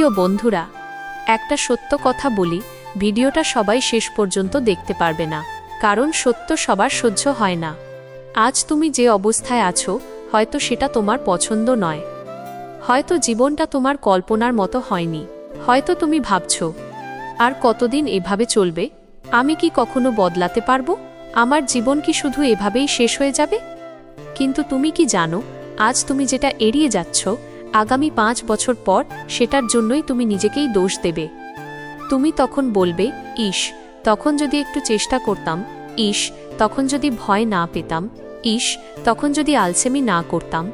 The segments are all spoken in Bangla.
প্রিয় বন্ধুরা, একটা সত্য কথা বলি, ভিডিওটা সবাই শেষ পর্যন্ত দেখতে পারবে না, কারণ সত্য সবার সহ্য হয় না। আজ তুমি যে অবস্থায় আছো, হয়তো সেটা তোমার পছন্দ নয়। হয়তো জীবনটা তোমার কল্পনার মতো হয়নি। হয়তো তুমি ভাবছ, আর কতদিন এভাবে চলবে? আমি কি কখনো বদলাতে পারব? আমার জীবন কি শুধু এভাবেই শেষ হয়ে যাবে? কিন্তু তুমি কি জানো, আজ তুমি যেটা এড়িয়ে যাচ্ছ আগামী পাঁচ বছর পর সেটার জন্যই তুমি নিজেকেই দোষ দেবে। তুমি তখন বলবে ইস তখন যদি একটু চেষ্টা করতাম ইস তখন যদি ভয় না পেতাম ইস তখন যদি আলসেমি না করতাম,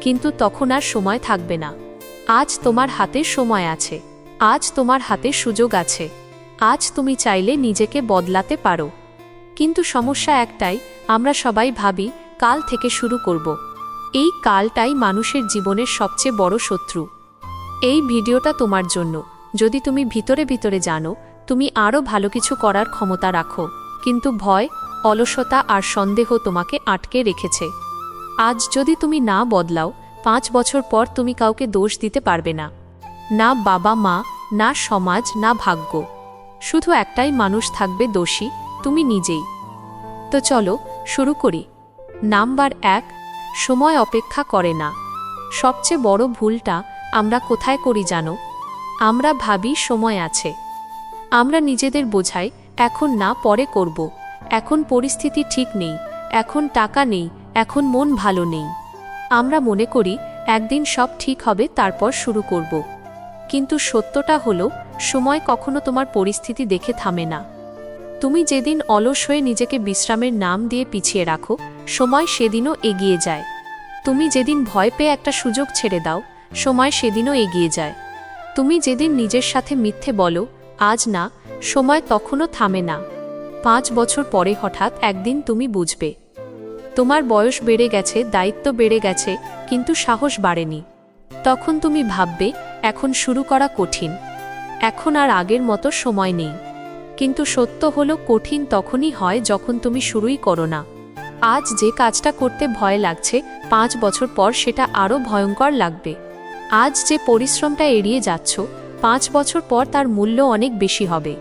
কিন্তু তখন আর সময় থাকবে না। আজ তোমার হাতে সময় আছে, আজ তোমার হাতে সুযোগ আছে, আজ তুমি চাইলে নিজেকে বদলাতে পারো। কিন্তু সমস্যা একটাই, আমরা সবাই ভাবি, কাল থেকে শুরু করব। এই কালটাই মানুষের জীবনের সবচেয়ে বড় শত্রু। এই ভিডিওটা তোমার জন্য। যদি তুমি ভিতরে ভিতরে জানো, তুমি আরও ভালো কিছু করার ক্ষমতা রাখো। কিন্তু ভয়, অলসতা আর সন্দেহ তোমাকে আটকে রেখেছে। আজ যদি তুমি না বদলাও, পাঁচ বছর পর তুমি কাউকে দোষ দিতে পারবে না। না বাবা মা, না সমাজ, না ভাগ্য। শুধু একটাই মানুষ থাকবে দোষী, তুমি নিজেই। তো চলো, শুরু করি। নাম্বার এক সময় অপেক্ষা করে না। সবচেয়ে বড় ভুলটা আমরা কোথায় করি জানো? আমরা ভাবি সময় আছে। আমরা নিজেদের বোঝাই, এখন না, পরে করব। এখন পরিস্থিতি ঠিক নেই, এখন টাকা নেই, এখন মন ভালো নেই। আমরা মনে করি, একদিন সব ঠিক হবে, তারপর শুরু করব। কিন্তু সত্যটা হলো, সময় কখনো তোমার পরিস্থিতি দেখে থামে না। তুমি যেদিন অলস হয়ে নিজেকে বিশ্রামের নাম দিয়ে পিছিয়ে রাখো সময় সেদিনও এগিয়ে যায়। তুমি যেদিন ভয় পেয়ে একটা সুযোগ ছেড়ে দাও, সময় সেদিনও এগিয়ে যায়। তুমি যেদিন নিজের সাথে মিথ্যে বলো, আজ না, সময় তখনও থামে না। পাঁচ বছর পরে হঠাৎ একদিন তুমি বুঝবে। তোমার বয়স বেড়ে গেছে, দায়িত্ব বেড়ে গেছে, কিন্তু সাহস বাড়েনি। তখন তুমি ভাববে, এখন শুরু করা কঠিন। এখন আর আগের মতো সময় নেই। কিন্তু সত্য হলো, কঠিন তখনই হয় যখন তুমি শুরুই করো না। আজ যে কাজটা করতে ভয় লাগছে, পাঁচ বছর পর সেটা আরও ভয়ঙ্কর লাগবে। আজ যে পরিশ্রমটা এড়িয়ে যাচ্ছ, পাঁচ বছর পর তার মূল্য অনেক বেশি হবে।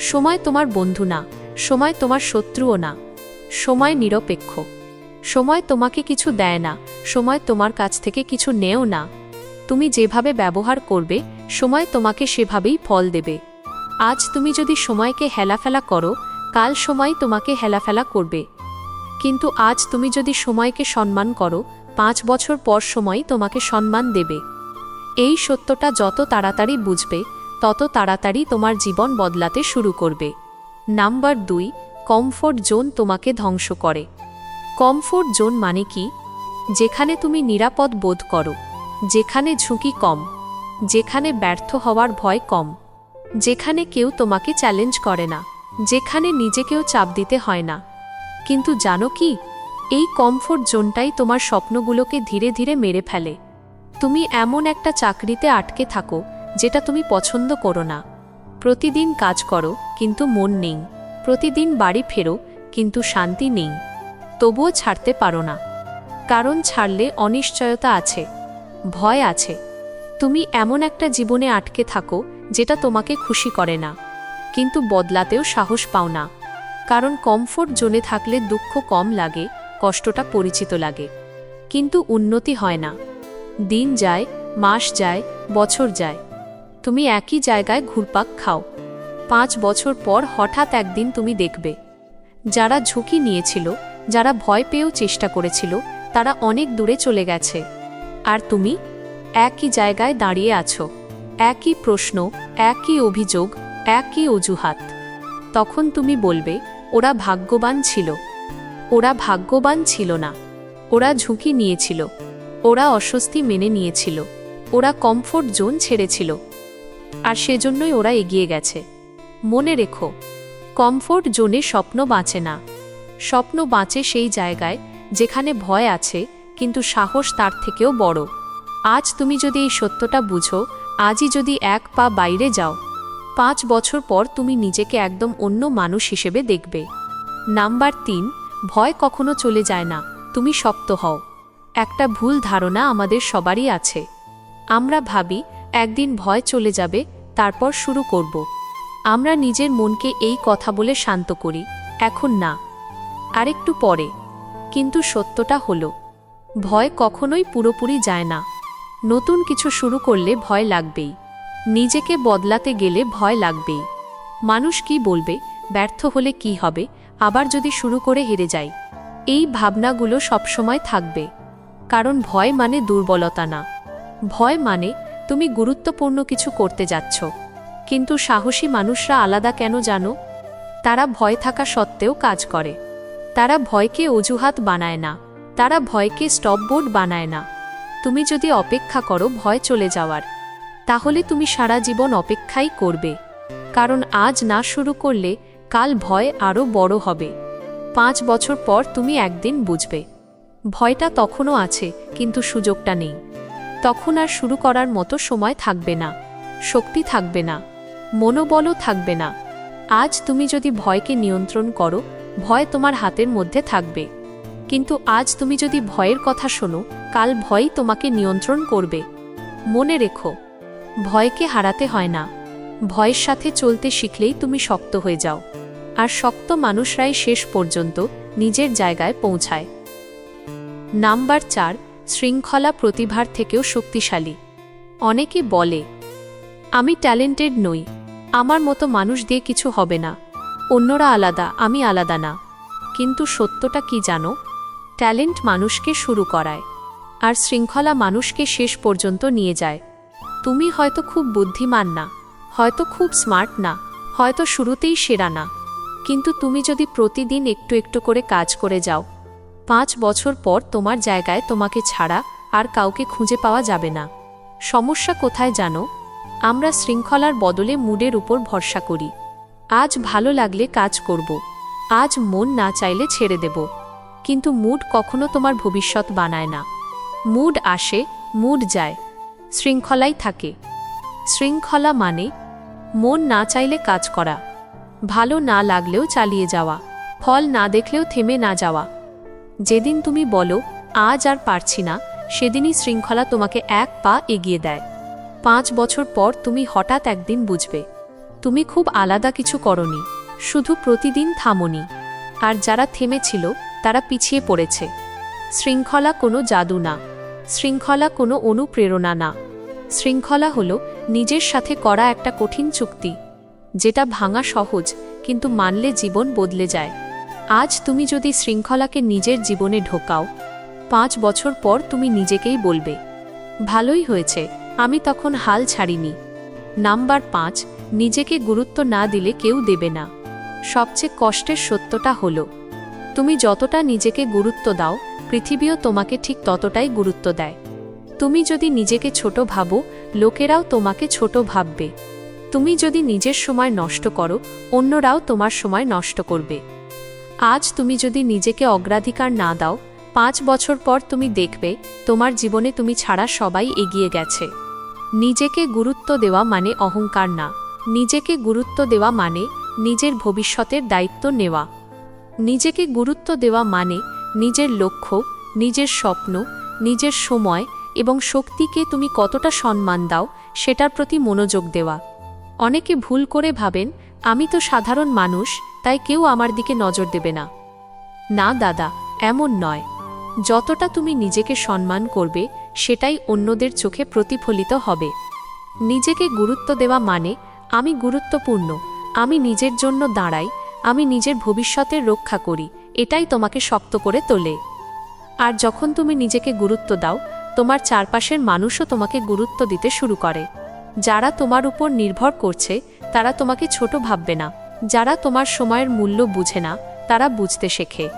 সময় তোমার বন্ধু না, সময় তোমার শত্রুও না। সময় নিরপেক্ষ। সময় তোমাকে কিছু দেয় না, সময় তোমার কাছ থেকে কিছু নেও না। তুমি যেভাবে ব্যবহার করবে, সময় তোমাকে সেভাবেই ফল দেবে। আজ তুমি যদি সময়কে হেলাফেলা করো, কাল সময় তোমাকে হেলাফেলা করবে। কিন্তু আজ তুমি যদি সময়কে সম্মান করো, পাঁচ বছর পর সময় তোমাকে সম্মান দেবে। এই সত্যটা যত তাড়াতাড়ি বুঝবে, তত তাড়াতাড়ি তোমার জীবন বদলাতে শুরু করবে। নাম্বার দুই, কমফোর্ট জোন তোমাকে ধ্বংস করে। কমফোর্ট জোন মানে কি? যেখানে তুমি নিরাপদ বোধ করো, যেখানে ঝুঁকি কম, যেখানে ব্যর্থ হওয়ার ভয় কম, যেখানে কেউ তোমাকে চ্যালেঞ্জ করে না, যেখানে নিজেকেও চাপ দিতে হয় না। কিন্তু জানো কি? এই কমফোর্ট জোনটাই তোমার স্বপ্নগুলোকে ধীরে ধীরে মেরে ফেলে। তুমি এমন একটা চাকরিতে আটকে থাকো, যেটা তুমি পছন্দ করো না। প্রতিদিন কাজ করো, কিন্তু মন নেই। প্রতিদিন বাড়ি ফেরো, কিন্তু শান্তি নেই। তবুও ছাড়তে পারো না। কারণ ছাড়লে অনিশ্চয়তা আছে, ভয় আছে। তুমি এমন একটা জীবনে আটকে থাকো, যেটা তোমাকে খুশি করে না। কিন্তু বদলাতেও সাহস পাও না। কারণ কমফোর্ট জোনে থাকলে দুঃখ কম লাগে, কষ্টটা পরিচিত লাগে। কিন্তু উন্নতি হয় না। দিন যায়, মাস যায়, বছর যায়। তুমি একই জায়গায় ঘুরপাক খাও। পাঁচ বছর পর হঠাৎ একদিন তুমি দেখবে। যারা ঝুঁকি নিয়েছিল, যারা ভয় পেয়েও চেষ্টা করেছিল, তারা অনেক দূরে চলে গেছে। আর তুমি? একই জায়গায় দাঁড়িয়ে আছো। একই প্রশ্ন, একই অভিযোগ, একই অজুহাত। তখন তুমি বলবে ওরা ভাগ্যবান ছিল। ওরা ভাগ্যবান ছিল না। ওরা ঝুঁকি নিয়েছিল। ওরা অস্বস্তি মেনে নিয়েছিল। ওরা কমফোর্ট জোন ছেড়েছিল। আর সেজন্যই ওরা এগিয়ে গেছে। মনে রেখো, কমফোর্ট জোনে স্বপ্ন বাঁচে না। স্বপ্ন বাঁচে সেই জায়গায় যেখানে ভয় আছে, কিন্তু সাহস তার থেকেও বড়। আজ তুমি যদি এই সত্যটা বুঝো, আজই যদি এক পা বাইরে যাও পাঁচ বছর পর তুমি নিজেকে একদম অন্য মানুষ হিসেবে দেখবে। নাম্বার তিন, ভয় কখনো চলে যায় না। তুমি শক্ত হও। একটা ভুল ধারণা আমাদের সবারই আছে। আমরা ভাবি, একদিন ভয় চলে যাবে, তারপর শুরু করব। আমরা নিজের মনকে এই কথা বলে শান্ত করি, এখন না। আরেকটু পরে। কিন্তু সত্যটা হলো, ভয় কখনোই পুরোপুরি যায় না। নতুন কিছু শুরু করলে ভয় লাগবেই। নিজেকে বদলাতে গেলে ভয় লাগবেই। মানুষ কি বলবে, ব্যর্থ হলে কি হবে, আবার যদি শুরু করে হেরে যাই এই ভাবনাগুলো সবসময় থাকবে। কারণ ভয় মানে দুর্বলতা না। ভয় মানে তুমি গুরুত্বপূর্ণ কিছু করতে যাচ্ছ। কিন্তু সাহসী মানুষরা আলাদা কেন জানো? তারা ভয় থাকা সত্ত্বেও কাজ করে। তারা ভয়কে অজুহাত বানায় না। তারা ভয়কে স্টপবোর্ড বানায় না। তুমি যদি অপেক্ষা করো, ভয় চলে যাওয়ার। তাহলে তুমি সারা জীবন অপেক্ষাই করবে। কারণ আজ না শুরু করলে কাল ভয় আরও বড় হবে। পাঁচ বছর পর তুমি একদিন বুঝবে। ভয়টা তখনও আছে, কিন্তু সুযোগটা নেই। তখন আর শুরু করার মতো সময় থাকবে না। শক্তি থাকবে না। মনোবলও থাকবে না। আজ তুমি যদি ভয়কে নিয়ন্ত্রণ করো, ভয় তোমার হাতের মধ্যে থাকবে। কিন্তু আজ তুমি যদি ভয়ের কথা শোনো, কাল ভয়ই তোমাকে নিয়ন্ত্রণ করবে। মনে রেখো ভয়কে হারাতে হয় না। ভয়ের সাথে চলতে শিখলেই তুমি শক্ত হয়ে যাও। আর শক্ত মানুষরাই শেষ পর্যন্ত নিজের জায়গায় পৌঁছায়। নাম্বার চার, শৃঙ্খলা প্রতিভার থেকেও শক্তিশালী। অনেকে বলে, আমি ট্যালেন্টেড নই। আমার মতো মানুষ দিয়ে কিছু হবে না। অন্যরা আলাদা, আমি আলাদা না। কিন্তু সত্যটা কি জানো? ট্যালেন্ট মানুষকে শুরু করায়। আর শৃঙ্খলা মানুষকে শেষ পর্যন্ত নিয়ে যায়। তুমি হয়তো খুব বুদ্ধিমান না, হয়তো খুব স্মার্ট না, হয়তো শুরুতেই সেরা না। কিন্তু তুমি যদি প্রতিদিন একটু একটু করে কাজ করে যাও, পাঁচ বছর পর তোমার জায়গায় তোমাকে ছাড়া আর কাউকে খুঁজে পাওয়া যাবে না। সমস্যা কোথায় জানো? আমরা শৃঙ্খলার বদলে মুডের উপর ভরসা করি। আজ ভালো লাগলে কাজ করব, আজ মন না চাইলে ছেড়ে দেব। কিন্তু মুড কখনো তোমার ভবিষ্যৎ বানায় না। মুড আসে, মুড যায়। শৃঙ্খলাই থাকে। শৃঙ্খলা মানে মন না চাইলে কাজ করা, ভালো না লাগলেও চালিয়ে যাওয়া, ফল না দেখলেও থেমে না যাওয়া। যেদিন তুমি বলো, আজ আর পারছি না, সেদিনই শৃঙ্খলা তোমাকে এক পা এগিয়ে দেয়। পাঁচ বছর পর তুমি হঠাৎ একদিন বুঝবে, তুমি খুব আলাদা কিছু করনি, শুধু প্রতিদিন থামনি। আর যারা থেমেছিল, তারা পিছিয়ে পড়েছে। শৃঙ্খলা কোনো জাদু না। শৃঙ্খলা কোনো অনুপ্রেরণা না। শৃঙ্খলা হল নিজের সাথে করা একটা কঠিন চুক্তি, যেটা ভাঙা সহজ, কিন্তু মানলে জীবন বদলে যায়। আজ তুমি যদি শৃঙ্খলাকে নিজের জীবনে ঢোকাও, পাঁচ বছর পর তুমি নিজেকেই বলবে, ভালোই হয়েছে, আমি তখন হাল ছাড়িনি। নাম্বার পাঁচ, নিজেকে গুরুত্ব না দিলে কেউ দেবে না। সবচেয়ে কষ্টের সত্যটা হলো, তুমি যতটা নিজেকে গুরুত্ব দাও পৃথিবীও তোমাকে ঠিক ততটাই গুরুত্ব দেয়। তুমি যদি নিজেকে ছোট ভাবো, লোকেরাও তোমাকে ছোট ভাববে। তুমি যদি নিজের সময় নষ্ট করো, অন্যরাও তোমার সময় নষ্ট করবে। আজ তুমি যদি নিজেকে অগ্রাধিকার না দাও, পাঁচ বছর পর তুমি দেখবে, তোমার জীবনে তুমি ছাড়া সবাই এগিয়ে গেছে। নিজেকে গুরুত্ব দেওয়া মানে অহংকার না। নিজেকে গুরুত্ব দেওয়া মানে নিজের ভবিষ্যতের দায়িত্ব নেওয়া। নিজেকে গুরুত্ব দেওয়া মানে নিজের লক্ষ্য, নিজের স্বপ্ন, নিজের সময় এবং শক্তিকে তুমি কতটা সম্মান দাও সেটার প্রতি মনোযোগ দেওয়া। অনেকে ভুল করে ভাবেন, আমি তো সাধারণ মানুষ, তাই কেউ আমার দিকে নজর দেবে না। না দাদা, এমন নয়। যতটা তুমি নিজেকে সম্মান করবে, সেটাই অন্যদের চোখে প্রতিফলিত হবে। নিজেকে গুরুত্ব দেওয়া মানে আমি গুরুত্বপূর্ণ, আমি নিজের জন্য দাঁড়াই, আমি নিজের ভবিষ্যতের রক্ষা করি। এটাই তোমাকে শক্ত করে তোলে। আর যখন তুমি নিজেকে গুরুত্ব দাও, তোমার চারপাশের মানুষও তোমাকে গুরুত্ব দিতে শুরু করে। যারা তোমার উপর নির্ভর করছে, তারা তোমাকে ছোট ভাববে না। যারা তোমার সময়ের মূল্য বুঝে না, তারা বুঝতে শেখে।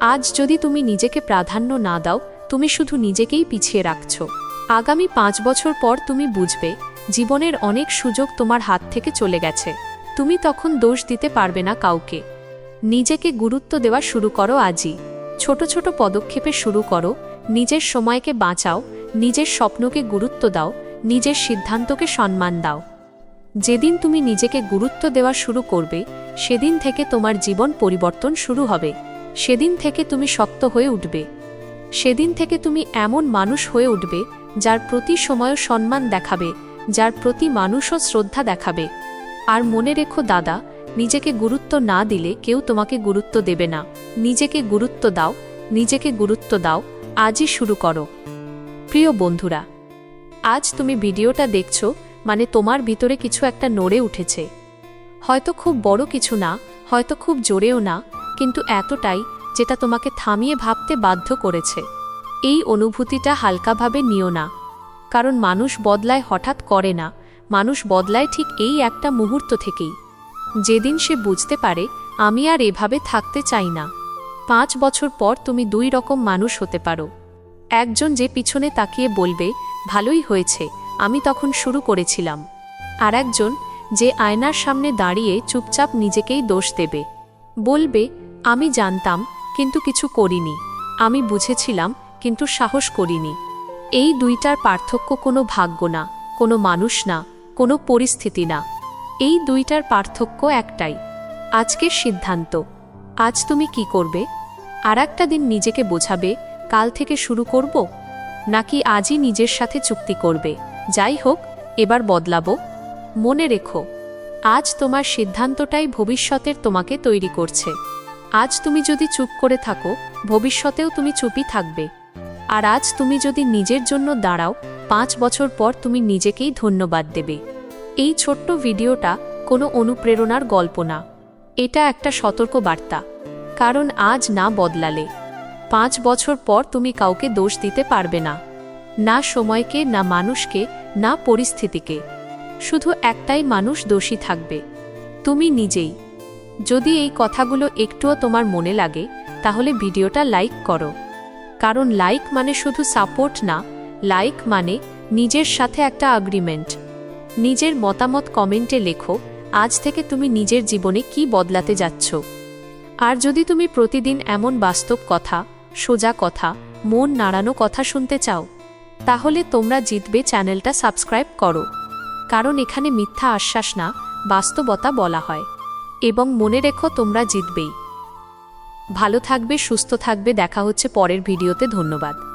আজ যদি তুমি নিজেকে প্রাধান্য না দাও, তুমি শুধু নিজেকেই পিছিয়ে রাখছ। আগামী পাঁচ বছর পর তুমি বুঝবে, জীবনের অনেক সুযোগ তোমার হাত থেকে চলে গেছে। তুমি তখন দোষ দিতে পারবে না কাউকে। নিজেকে গুরুত্ব দেওয়া শুরু করো আজই। ছোট ছোট পদক্ষেপে শুরু করো, নিজের সময়কে বাঁচাও, নিজের স্বপ্নকে গুরুত্ব দাও, নিজের সিদ্ধান্তকে সম্মান দাও। যেদিন তুমি নিজেকে গুরুত্ব দেওয়া শুরু করবে, সেদিন থেকে তোমার জীবন পরিবর্তন শুরু হবে। সেদিন থেকে তুমি শক্ত হয়ে উঠবে। সেদিন থেকে তুমি এমন মানুষ হয়ে উঠবে, যার প্রতি সময় সম্মান দেখাবে, যার প্রতি মানুষও শ্রদ্ধা দেখাবে। আর মনে রেখো, দাদা নিজেকে গুরুত্ব না দিলে কেউ তোমাকে গুরুত্ব দেবে না। নিজেকে গুরুত্ব দাও, নিজেকে গুরুত্ব দাও, আজই শুরু করো। প্রিয় বন্ধুরা, আজ তুমি ভিডিওটা দেখছ মানে তোমার ভিতরে কিছু একটা নড়ে উঠেছে। হয়তো খুব বড় কিছু না, হয়তো খুব জোরেও না, কিন্তু এতটাই যেটা তোমাকে থামিয়ে ভাবতে বাধ্য করেছে। এই অনুভূতিটা হালকাভাবে নিও না। কারণ মানুষ বদলায় হঠাৎ করে না। মানুষ বদলায় ঠিক এই একটা মুহূর্ত থেকেই। যেদিন সে বুঝতে পারে, আমি আর এভাবে থাকতে চাই না। পাঁচ বছর পর তুমি দুই রকম মানুষ হতে পারো। একজন যে পিছনে তাকিয়ে বলবে, ভালোই হয়েছে, আমি তখন শুরু করেছিলাম। আর একজন যে আয়নার সামনে দাঁড়িয়ে চুপচাপ নিজেকেই দোষ দেবে। বলবে, আমি জানতাম, কিন্তু কিছু করিনি। আমি বুঝেছিলাম, কিন্তু সাহস করিনি। এই দুইটার পার্থক্য কোনো ভাগ্য না, কোনো মানুষ না, কোনো পরিস্থিতি না। এই দুইটার পার্থক্য একটাই। আজকের সিদ্ধান্ত। আজ তুমি কি করবে? আর একটা দিন নিজেকে বোঝাবে, কাল থেকে শুরু করব? নাকি আজই নিজের সাথে চুক্তি করবে? যাই হোক, এবার বদলাবো। মনে রেখো, আজ তোমার সিদ্ধান্তটাই ভবিষ্যতের তোমাকে তৈরি করছে। আজ তুমি যদি চুপ করে থাকো, ভবিষ্যতেও তুমি চুপই থাকবে। আর আজ তুমি যদি নিজের জন্য দাঁড়াও, পাঁচ বছর পর তুমি নিজেকেই ধন্যবাদ দেবে। এই ছোট্ট ভিডিওটা কোনো অনুপ্রেরণার গল্প না। এটা একটা সতর্ক বার্তা কারণ আজ না বদলালে। পাঁচ বছর পর তুমি কাউকে দোষ দিতে পারবে না। না সময়কে, না মানুষকে, না পরিস্থিতিকে। শুধু একটাই মানুষ দোষী থাকবে। তুমি নিজেই। যদি এই কথাগুলো একটুও তোমার মনে লাগে, তাহলে ভিডিওটা লাইক করো। কারণ লাইক মানে শুধু সাপোর্ট না, লাইক মানে নিজের সাথে একটা আগ্রিমেন্ট নিজের মতামত কমেন্টে লেখো, আজ থেকে তুমি নিজের জীবনে কি বদলাতে যাচ্ছ? আর যদি তুমি প্রতিদিন এমন বাস্তব কথা, সোজা কথা, মন নাড়ানো কথা শুনতে চাও, তাহলে তোমরা জিতবে চ্যানেলটা সাবস্ক্রাইব করো। কারণ এখানে মিথ্যা আশ্বাস না, বাস্তবতা বলা হয়। এবং মনে রেখো তোমরা জিতবেই। ভালো থাকবে, সুস্থ থাকবে, দেখা হচ্ছে পরের ভিডিওতে, ধন্যবাদ।